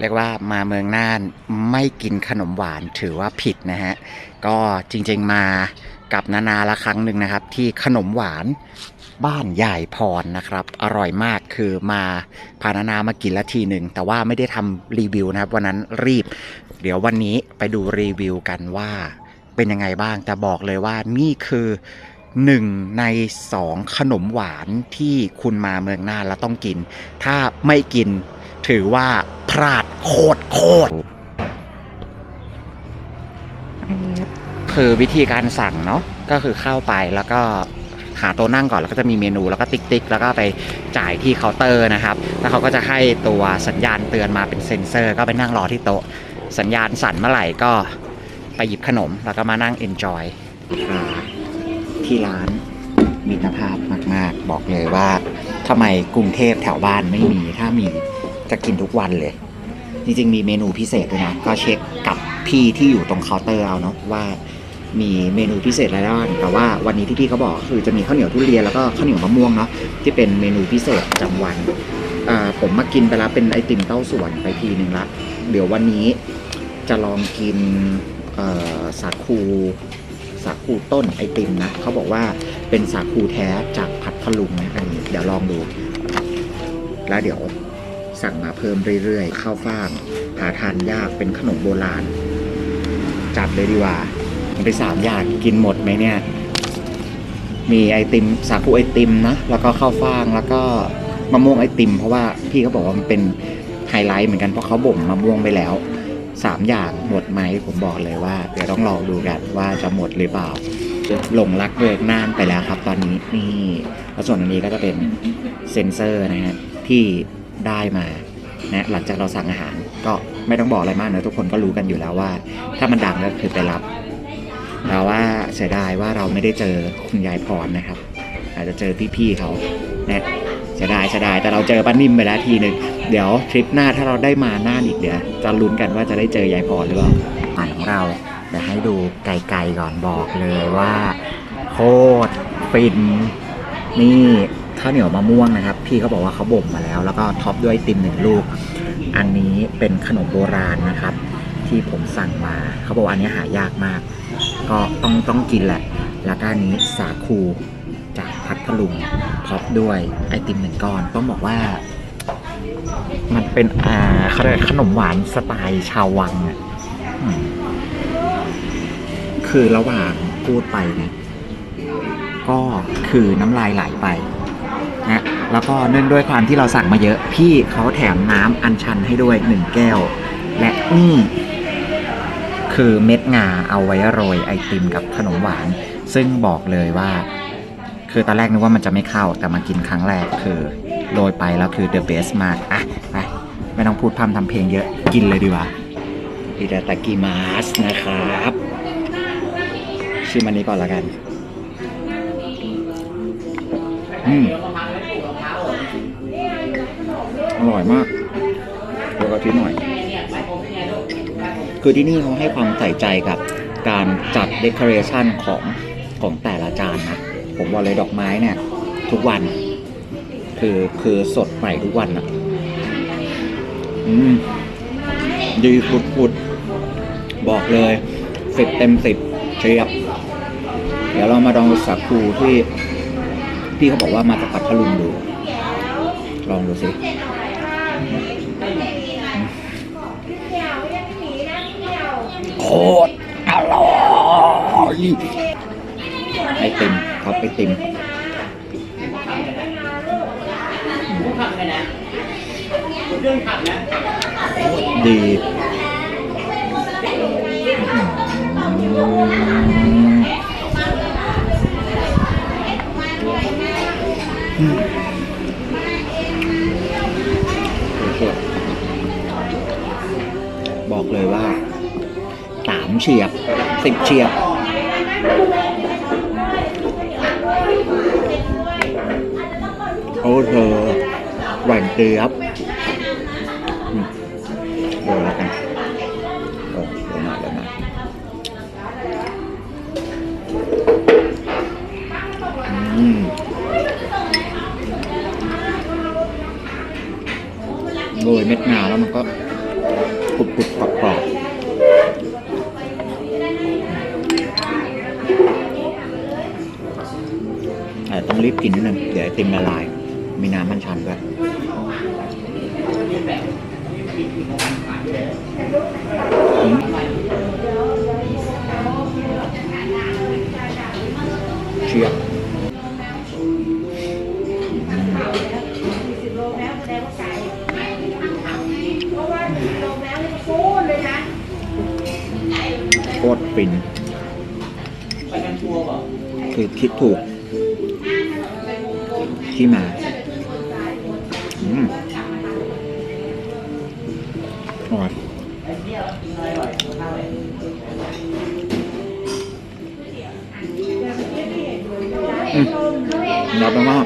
เรียกว่ามาเมืองน่านไม่กินขนมหวานถือว่าผิดนะฮะ ก็จริงๆมากับนานาละครั้งหนึ่งนะครับ ที่ขนมหวานบ้านใหญ่พรนะครับ อร่อยมากคือมาพานานามากินละทีหนึ่ง แต่ว่าไม่ได้ทำรีวิวนะครับ วันนั้นรีบ เดี๋ยววันนี้ไปดูรีวิวกันว่าเป็นยังไงบ้าง แต่บอกเลยว่านี่คือหนึ่งในสองขนมหวานที่คุณมาเมืองน่านแล้วต้องกิน ถ้าไม่กิน ถือว่าพลาดโคตรโคตรคือวิธีการสั่งเนาะก็คือเข้าไปแล้วก็หาโต๊ะนั่งก่อนแล้วก็จะมีเมนูแล้วก็ติ๊กติ๊กแล้วก็ไปจ่ายที่เคาน์เตอร์นะครับ แล้วเขาก็จะให้ตัวสัญญาณเตือนมาเป็นเซ็นเซอร์ ก็ไปนั่งรอที่โต๊ะสัญญาณสั่นเมื่อไหร่ก็ไปหยิบขนมแล้วก็มานั่ง enjoy ที่ร้านมีตรภาพมาก ๆ บอกเลยว่าทำไมกรุงเทพแถวบ้านไม่มีถ้ามี จะกินทุกวันเลย จริงๆมีเมนูพิเศษด้วยนะ ก็เช็คกับพี่ที่อยู่ตรงเคาน์เตอร์เอาเนาะว่ามีเมนูพิเศษอะไรบ้างแต่ว่าวันนี้ที่พี่เขาบอกคือจะมีข้าวเหนียวทุเรียนแล้วก็ข้าวเหนียวมะม่วงเนาะที่เป็นเมนูพิเศษประจำวันผมมากินไปแล้วเป็นไอติมเต้าส่วนไปทีหนึ่งละเดี๋ยววันนี้จะลองกินสาคูสาคูต้นไอติมนะเขาบอกว่าเป็นสาคูแท้จากพัทลุงนะอันนี้เดี๋ยวลองดู แล้วเดี๋ยว สั่งมาเพิ่มเรื่อยๆ ข้าวฟ่างหาทานยากเป็นขนมโบราณ จัดเลยดีกว่ามันไปสามอย่างกินหมดไหมเนี่ย มีไอติมสาคูไอติมนะ แล้วก็ข้าวฟ่างแล้วก็มะม่วงไอติม เพราะว่าพี่เขาบอกว่ามันเป็นไฮไลท์เหมือนกันเพราะเขาบ่มมะม่วงไปแล้วสามอย่างหมดไหมผมบอกเลยว่าเดี๋ยวต้องลองดูกันว่าจะหมดหรือเปล่าหลงรักเวิกน่านไปแล้วครับ ตอนนี้นี่แล้วส่วนอันนี้ก็จะเป็นเซ็นเซอร์นะฮะที่ ได้มานะหลังจากเราสั่งอาหารก็ไม่ต้องบอกอะไรมากนะทุกคนก็รู้กันอยู่แล้วว่า ถ้ามันดังก็คือไปรับแต่ว่าเสียดายว่าเราไม่ได้เจอคุณยายพรนะครับ อาจจะเจอพี่ๆเขานะเสียดายเสียดายแต่เราเจอป้านิ่มไปแล้วทีหนึ่งเดี๋ยวทริปหน้าถ้าเราได้มาน่าอีกเดี๋ยวจะลุ้นกันว่าจะได้เจอยายพรหรือเปล่าอาหารของเราเดี๋ยวให้ดูไกลๆก่อนบอกเลยว่า โคตรฟินนี่ ข้าวเหนียวมะม่วงนะครับ พี่เขาบอกว่าเขาบ่มมาแล้ว แล้วก็ท็อปด้วยติมหนึ่งลูก อันนี้เป็นขนมโบราณนะครับ ที่ผมสั่งมาเขาบอกว่าอันนี้หายากมาก ก็ต้องต้องกินแหละ แล้วก็อันนี้สาคูจากพัทลุงท็อปด้วยไอติมหนึ่งก้อนต้องบอกว่ามันเป็นอ่าเขาเรียกขนมหวานสไตล์ชาววังอะคือระหว่างพูดไปเนี่ยก็คือน้ำลายไหลไป นะแล้วก็เนื่องด้วยความที่เราสั่งมาเยอะ พี่เขาแถมน้ำอัญชันให้ด้วยหนึ่งแก้ว และนี่คือเม็ดงาเอาไว้โรยไอติมกับขนมหวาน ซึ่งบอกเลยว่า คือตอนแรกนึกว่ามันจะไม่เข้าแต่มากินครั้งแรกคือโรยไปแล้วคือ the best มากอะไปไม่ต้องพูดพร่ำทำเพลงเยอะกินเลยดีกว่าอิดาตากิมาสนะครับ ชิมอันนี้ก่อนละกัน อืม ร่อยมากเดี๋ยวกะทิหน่อย คือที่นี่เขาให้ความใส่ใจกับการจัดเดคอเรชันของของแต่ละจานนะ ผมบอกเลยดอกไม้เนี่ย ทุกวัน คือคือสดใหม่ทุกวันนะอืม ดีฟุดๆ บอกเลยสิบเต็มสิบเชียบ เดี๋ยวเรามาลองสักคูที่พี่เขาบอกว่ามาจากพัทลุงดู ลองดูสิ โคตรอร่อยไอติมครับไอติมดี สามเฉียบสิบเฉียบ โอ้เธอหวานเจี๊ยบเดี๋ยวแล้วกันเดี๋ยวมาเดี๋ยวมาอืมโรยเม็ดงาแล้วมันก็กรุบกรอบ ต้องรีบกินนิดนึงเดี๋ยวไอติมละลาย มีน้ำมันชันด้วยเชียราะว่ากิโลแล้วนี่ก็ฟูนเลยนะโคตรฟินคือคิดถูก ที่มาอืมอร่อยอืมรับไปมาก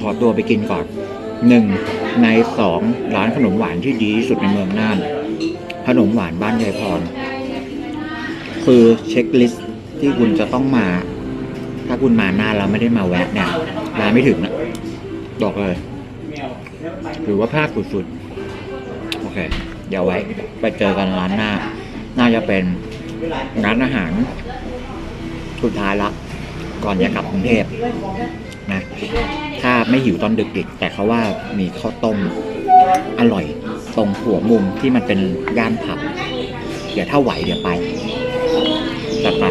ขอตัวไปกินก่อนหนึ่งในสองร้านขนมหวานที่ดีที่สุดในเมืองน่าน ขนมหวานบ้านยายพร คือเช็คลิสต์ที่คุณจะต้องมา ถ้าคุณมาหน้าเราไม่ได้มาแวะเนี่ย มาไม่ถึงนะบอกเลยหรือว่าพลาดสุดๆ โอเค เดี๋ยวไว้ ไปเจอกันร้านหน้า น่าจะเป็นร้านอาหาร สุดท้ายละ ก่อนจะกลับกรุงเทพนะ ถ้าไม่หิวตอนดึกอีก แต่เขาว่ามีข้าวต้ม อร่อย ตรงหัวมุมที่มันเป็นย่านผับ เดี๋ยวถ้าไหวเดี๋ยวไปจัดไป